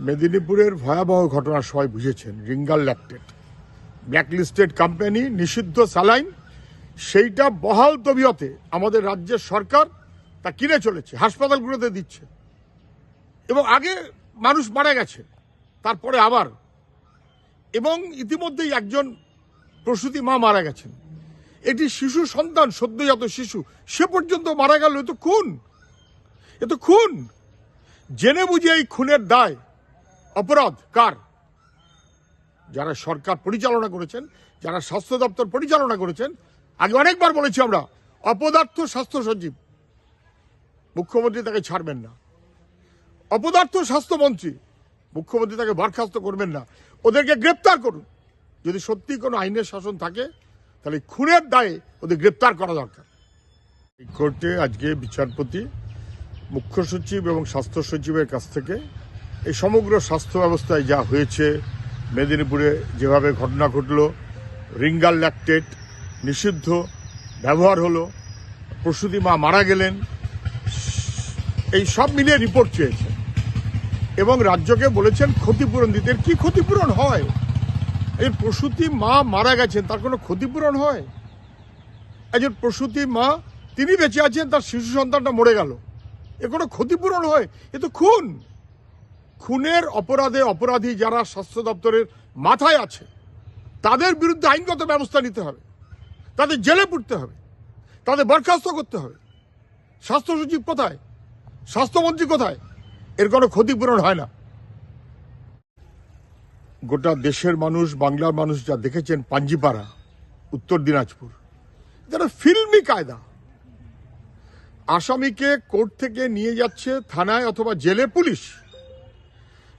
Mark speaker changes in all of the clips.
Speaker 1: মেদিনীপুরের ভয়াবহ ঘটনা সবাই বুঝেছেন, রিঙ্গাল ল্যাকটেড ব্ল্যাকলিস্টেড কোম্পানি, নিষিদ্ধ স্যালাইন, সেইটা বহাল তবিয়তে আমাদের রাজ্যের সরকার তা কিনে চলেছে, হাসপাতালগুলোতে দিচ্ছে। এবং আগে মানুষ মারা গেছে, তারপরে আবার। এবং ইতিমধ্যেই একজন প্রসূতি মা মারা গেছেন। এটি শিশু সন্তান, সদ্যজাত শিশু, সে পর্যন্ত মারা গেল, এ তো খুন। এ তো খুন। জেনে বুঝে এই খুনের দায় অপরাধ, কার? যারা সরকার পরিচালনা করেছেন, যারা স্বাস্থ্য দপ্তর পরিচালনা করেছেন, আগে অনেকবার বলেছি আমরা, অপদার্থ স্বাস্থ্য সচিব। মুখ্যমন্ত্রী তাকে ছাড়বেন না। অপদার্থ স্বাস্থ্যমন্ত্রী মুখ্যমন্ত্রী তাকে বরখাস্ত করবেন না। ওদেরকে গ্রেপ্তার করুন। যদি সত্যি কোনো আইনের শাসন থাকে, তাহলে খুনের দায়ে ওদের গ্রেপ্তার করা দরকার। কোর্টে আজকে বিচারপতি, মুখ্য সচিব এবং স্বাস্থ্য সচিবের কাছ থেকে এই সমগ্র স্বাস্থ্য ব্যবস্থায় যা হয়েছে, মেদিনীপুরে যেভাবে ঘটনা ঘটলো, রিঙ্গাল ল্যাকটেট নিষিদ্ধ, ব্যবহার হলো, প্রসূতি মা মারা গেলেন, এই সব মিলিয়ে রিপোর্ট চেয়েছেন এবং রাজ্যকে বলেছেন ক্ষতিপূরণ দিতে। কি ক্ষতিপূরণ হয়? এই প্রসূতি মা মারা গেছেন, তার কোনো ক্ষতিপূরণ হয়? একজন প্রসূতি মা, তিনি বেঁচে আছেন, তার শিশু সন্তানটা মরে গেল। এ কোনো ক্ষতিপূরণ হয়? এ তো খুন। খুনের অপরাধে অপরাধী যারা স্বাস্থ্য দপ্তরের মাথায় আছে, তাদের বিরুদ্ধে আইনগত ব্যবস্থা নিতে হবে। তাদের জেলে পুড়তে হবে। তাদের বরখাস্ত করতে হবে। স্বাস্থ্য সচিব কোথায়? স্বাস্থ্যমন্ত্রী কোথায়? এর কোনো ক্ষতিপূরণ হয় না। গোটা দেশের মানুষ, বাংলার মানুষ যা দেখেছেন পাঞ্জিপাড়া, উত্তর দিনাজপুর, যারা ফিল্মি কায়দা, আসামিকে কোর্ট থেকে নিয়ে যাচ্ছে থানায় অথবা জেলে পুলিশ।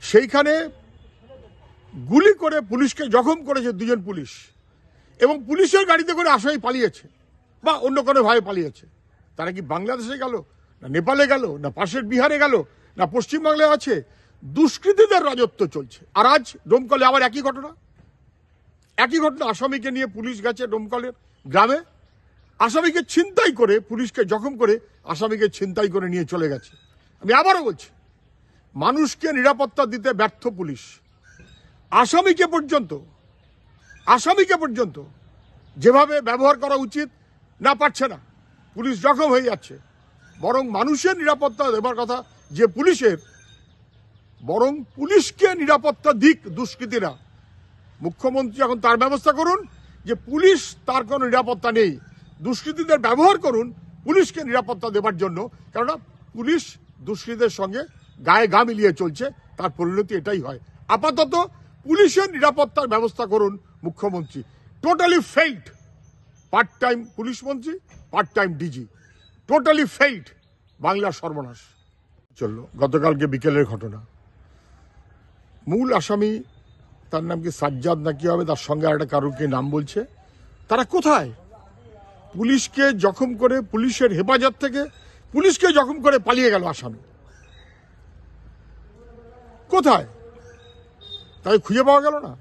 Speaker 1: সেইখানে গুলি করে পুলিশকে জখম করেছে দুজন পুলিশ। এবং পুলিশের গাড়িতে করে আসামি পালিয়েছে বা অন্য কোনো ভাবে পালিয়েছে। তারা কি বাংলাদেশে গেল, না নেপালে গেল, না পাশের বিহারে গেল, না পশ্চিমবাংলায় আছে? দুষ্কৃতীদের রাজত্ব চলছে। আর আজ ডোমকলে আবার একই ঘটনা। একই ঘটনা, আসামিকে নিয়ে পুলিশ গেছে ডোমকলের গ্রামে। আসামিকে ছিনতাই করে পুলিশকে জখম করে আসামিকে ছিনতাই করে নিয়ে চলে গেছে। আমি আবারও বলছি মানুষকে নিরাপত্তা দিতে ব্যর্থ পুলিশ। আসামিকে পর্যন্ত আসামিকে পর্যন্ত যেভাবে ব্যবহার করা উচিত, না পারছে না। পুলিশ জখম হয়ে যাচ্ছে। বরং মানুষের নিরাপত্তা দেবার কথা যে পুলিশের, বরং পুলিশকে নিরাপত্তা দিক দুষ্কৃতীরা। মুখ্যমন্ত্রী এখন তার ব্যবস্থা করুন যে পুলিশ তার কোনো নিরাপত্তা নেই। দুষ্কৃতীদের ব্যবহার করুন পুলিশকে নিরাপত্তা দেবার জন্য। কেননা পুলিশ দুষ্কৃতীদের সঙ্গে গায়ে গা মিলিয়ে চলছে, তার পরিণতি এটাই হয়। আপাতত পুলিশের নিরাপত্তার ব্যবস্থা করুন মুখ্যমন্ত্রী। Totally failed part time police মন্ত্রী part time DG totally failed বাংলার সর্বনাশ। চলল গতকালকে বিকেলের ঘটনা। মূল আসামি, তার নাম কি সাজ্জাদ নাকি হবে, তার সঙ্গে একটা কারুকে নাম বলছে, তারা কোথায়? পুলিশকে জখম করে পুলিশের হেফাজত থেকে পুলিশকে জখম করে পালিয়ে গেল আসামি। কোথায়? তাই খুঁজে পাওয়া গেল না।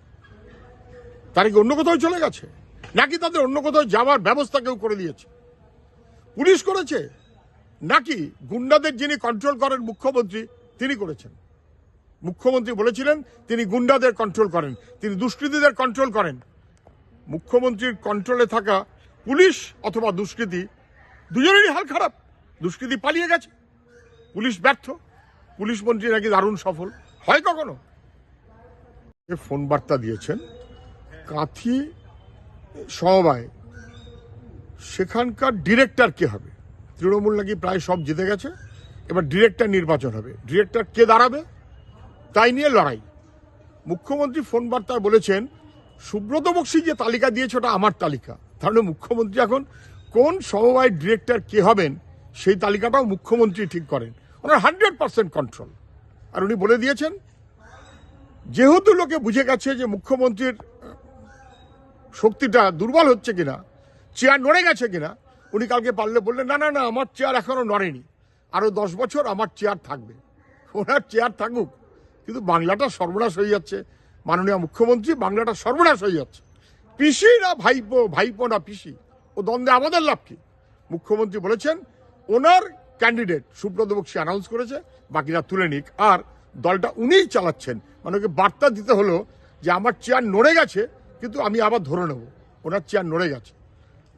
Speaker 1: তারা কি অন্য কোথাও চলে গেছে? নাকি তাদের অন্য কোথাও যাওয়ার ব্যবস্থা কেউ করে দিয়েছে? পুলিশ করেছে? নাকি গুন্ডাদের যিনি কন্ট্রোল করেন মুখ্যমন্ত্রী, তিনি করেছেন? মুখ্যমন্ত্রী বলেছিলেন, তিনি গুন্ডাদের কন্ট্রোল করেন, তিনি দুষ্কৃতীদের কন্ট্রোল করেন। মুখ্যমন্ত্রীর কন্ট্রোলে থাকা পুলিশ অথবা দুষ্কৃতী, দুজনেরই হাল খারাপ। দুষ্কৃতী পালিয়ে গেছে। পুলিশ ব্যর্থ। পুলিশ মন্ত্রী নাকি দারুণ সফল। হয় কখনো? ফোন বার্তা দিয়েছেন কাঁথি সমবায়। সেখানকার ডিরেক্টর কে হবে? তৃণমূল নাকি প্রায় সব জিতে গেছে। এবার ডিরেক্টর নির্বাচন হবে। ডিরেক্টর কে দাঁড়াবে? তাই নিয়ে লড়াই। মুখ্যমন্ত্রী ফোন বার্তায় বলেছেন, সুব্রত বক্সি যে তালিকা দিয়েছে ওটা আমার তালিকা। তাহলে মুখ্যমন্ত্রী এখন কোন সমবায় ডিরেক্টর কে হবেন, সেই তালিকাটাও মুখ্যমন্ত্রী ঠিক করেন। ওনার হান্ড্রেড পার্সেন্ট কন্ট্রোল। আর উনি বলে দিয়েছেন, যেহেতু লোকে বুঝে গেছে যে মুখ্যমন্ত্রীর শক্তিটা দুর্বল হচ্ছে কিনা, চেয়ার নড়ে গেছে কিনা, উনি কালকে পারলে বললেন, না না না, আমার চেয়ার এখনও নড়েনি। আরও দশ বছর আমার চেয়ার থাকবে। ওনার চেয়ার থাকুক। কিন্তু বাংলাটা সর্বনাশ হয়ে যাচ্ছে। মাননীয় মুখ্যমন্ত্রী, বাংলাটা সর্বনাশ হয়ে যাচ্ছে। পিসি না ভাইপো ভাইপো না পিসি? ও দ্বন্দ্বে আমাদের লাভ কি? মুখ্যমন্ত্রী বলেছেন, ওনার ক্যান্ডিডেট সুব্রত বক্সি অ্যানাউন্স করেছে, বাকিরা তুলে নিক। আর দলটা উনিই চালাচ্ছেন। মানে ওকে বার্তা দিতে হলো যে, আমার চেয়ার নড়ে গেছে, কিন্তু আমি আবার ধরে নেব। ওনার চেয়ার নড়ে গেছে।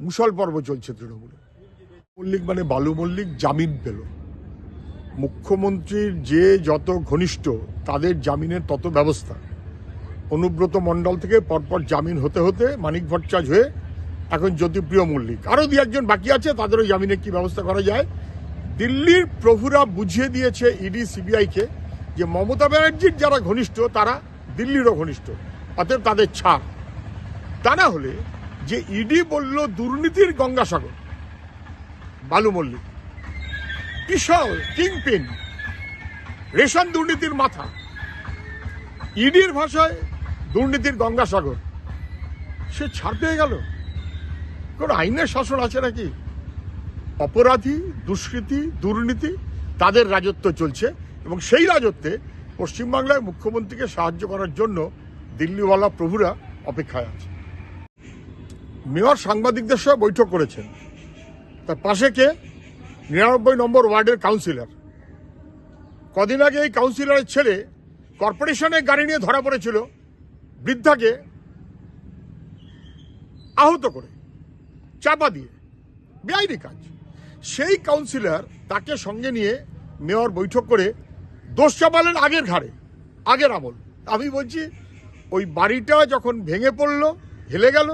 Speaker 1: মুসল পর্ব চলছে তৃণমূলে। মল্লিক মানে বালু মল্লিক, জামিন পেল। মুখ্যমন্ত্রীর যে যত ঘনিষ্ঠ, তাদের জামিনের তত ব্যবস্থা। অনুব্রত মণ্ডল থেকে পরপর জামিন হতে হতে মানিক ভট্টাচার্য হয়ে এখন জ্যোতিপ্রিয় মল্লিক। আরও দু একজন বাকি আছে, তাদেরও জামিনের কি ব্যবস্থা করা যায়? দিল্লির প্রভুরা বুঝিয়ে দিয়েছে ইডি, সিবিআইকে যে মমতা ব্যানার্জির যারা ঘনিষ্ঠ, তারা দিল্লিরও ঘনিষ্ঠ, অতএব তাদের ছাড়। তা না হলে যে ইডি বলল দুর্নীতির গঙ্গাসাগর, বালু মল্লিক বিশাল কিংপিন, রেশন দুর্নীতির মাথা, ইডির ভাষায় দুর্নীতির গঙ্গাসাগর, সে ছাড় পেয়ে গেল? কোন আইনের শাসন আছে নাকি? অপরাধী, দুষ্কৃতি, দুর্নীতি তাদের রাজত্ব চলছে এবং সেই রাজত্বে পশ্চিমবাংলায় মুখ্যমন্ত্রীকে সাহায্য করার জন্য দিল্লিওয়ালা প্রভুরা অপেক্ষায় আছে। মেয়র সাংবাদিকদের সঙ্গে বৈঠক করেছেন। তার পাশে কে? নিরানব্বই নম্বর ওয়ার্ডের কাউন্সিলর। কদিন আগে এই কাউন্সিলরের ছেলে কর্পোরেশনের গাড়ি নিয়ে ধরা পড়েছিল, বৃদ্ধাকে আহত করে, চাপা দিয়ে, বেআইনি কাজ। সেই কাউন্সিলর তাকে সঙ্গে নিয়ে মেয়র বৈঠক করে দোষ চাপালেন আগের ঘাড়ে, আগের আমল। আমি বলছি, ওই বাড়িটা যখন ভেঙে পড়ল, হেলে গেল,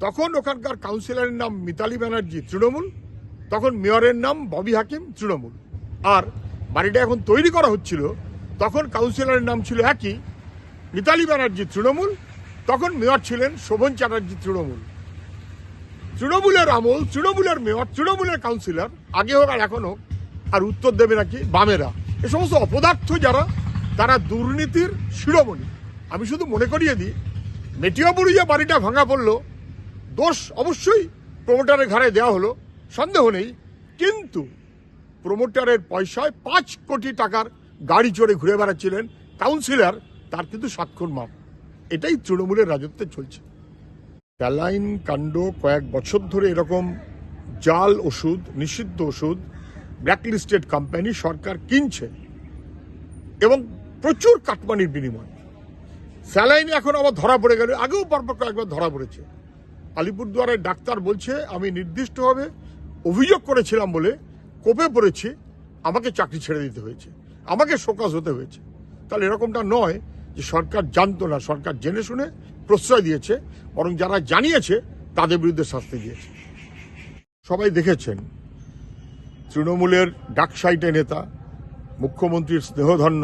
Speaker 1: তখন ওখানকার কাউন্সিলরের নাম মিতালি ব্যানার্জি তৃণমূল, তখন মেয়রের নাম ববি হাকিম তৃণমূল। আর বাড়িটা এখন তৈরি করা হচ্ছিল, তখন কাউন্সিলরের নাম ছিল একই, মিতালি ব্যানার্জি তৃণমূল, তখন মেয়র ছিলেন শোভন চ্যাটার্জি তৃণমূল। তৃণমূলের আমল, তৃণমূলের মেয়র, তৃণমূলের কাউন্সিলর আগে হোক আর এখন হোক, আর উত্তর দেবে নাকি বামেরা। এ সমস্ত অপদার্থ যারা, তারা দুর্নীতির শিরোমণি। আমি শুধু মনে করিয়ে দিই, মেটিয়াপুরি যে বাড়িটা ভাঙা পড়ল, দোষ অবশ্যই প্রমোটারের ঘাড়ে দেওয়া হলো, সন্দেহ নেই, কিন্তু প্রমোটারের পয়সায় পাঁচ কোটি টাকার গাড়ি চড়ে ঘুরে বেড়াচ্ছিলেন কাউন্সিলর তার কিন্তু স্বাক্ষর মাপ। এটাই তৃণমূলের রাজত্বে চলছে। স্যালাইন কাণ্ড কয়েক বছর ধরে এরকম জাল ওষুধ, নিষিদ্ধ ওষুধ, ব্ল্যাকলিস্টেড কোম্পানি সরকার কিনছে এবং প্রচুর কাটমানির বিনিময়। স্যালাইন এখন আবার ধরা পড়ে গেল, আগেও পরপর কয়েকবার ধরা পড়েছে। আলিপুরদুয়ারের ডাক্তার বলছে, আমি নির্দিষ্টভাবে অভিযোগ করেছিলাম বলে কোপে পড়েছি, আমাকে চাকরি ছেড়ে দিতে হয়েছে, আমাকে শোকাস হতে হয়েছে। তাহলে এরকমটা নয় যে সরকার জানতো না, সরকার জেনে শুনে প্রশ্রয় দিয়েছে, বরং যারা জানিয়েছে তাদের বিরুদ্ধে শাস্তি দিয়েছে। সবাই দেখেছেন, তৃণমূলের ডাকসাইটে নেতা, মুখ্যমন্ত্রীর স্নেহধন্য,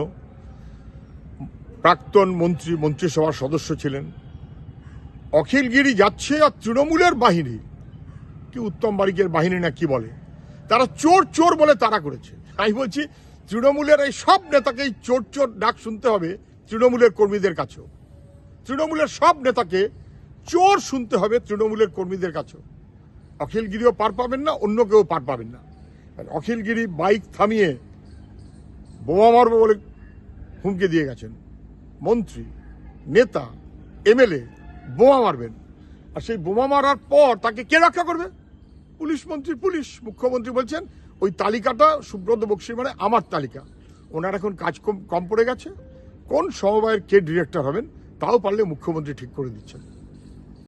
Speaker 1: প্রাক্তন মন্ত্রী, মন্ত্রিসভার সদস্য ছিলেন। অখিলগিরি যাচ্ছে আর তৃণমূলের বাহিনী, কি উত্তম বারিকের বাহিনী না কি বলে? তারা চোর চোর বলে তারা করেছে। আমি বলছি, তৃণমূলের এই সব নেতাকেই চোর চোর ডাক শুনতে হবে তৃণমূলের কর্মীদের কাছেও। তৃণমূলের সব নেতাকে চোর শুনতে হবে তৃণমূলের কর্মীদের কাছেও। অখিলগিরিও পার পাবেন না অন্য কেউ পার পাবেন না। অখিলগিরি বাইক থামিয়ে বোমা মারবো বলে হুমকি দিয়ে গেছেন। মন্ত্রী, নেতা, এমএলএ, বোমা মারবেন। আর সেই বোমা মারার পর তাকে কে রক্ষা করবে? পুলিশ মন্ত্রী, পুলিশ। মুখ্যমন্ত্রী বলছেন, ওই তালিকাটা সুব্রত বক্সির মানে আমার তালিকা। ওনার এখন কাজ কম পড়ে গেছে। কোন সমবায়ের কে ডিরেক্টর হবেন? তাও পারলে মুখ্যমন্ত্রী ঠিক করে দিচ্ছেন।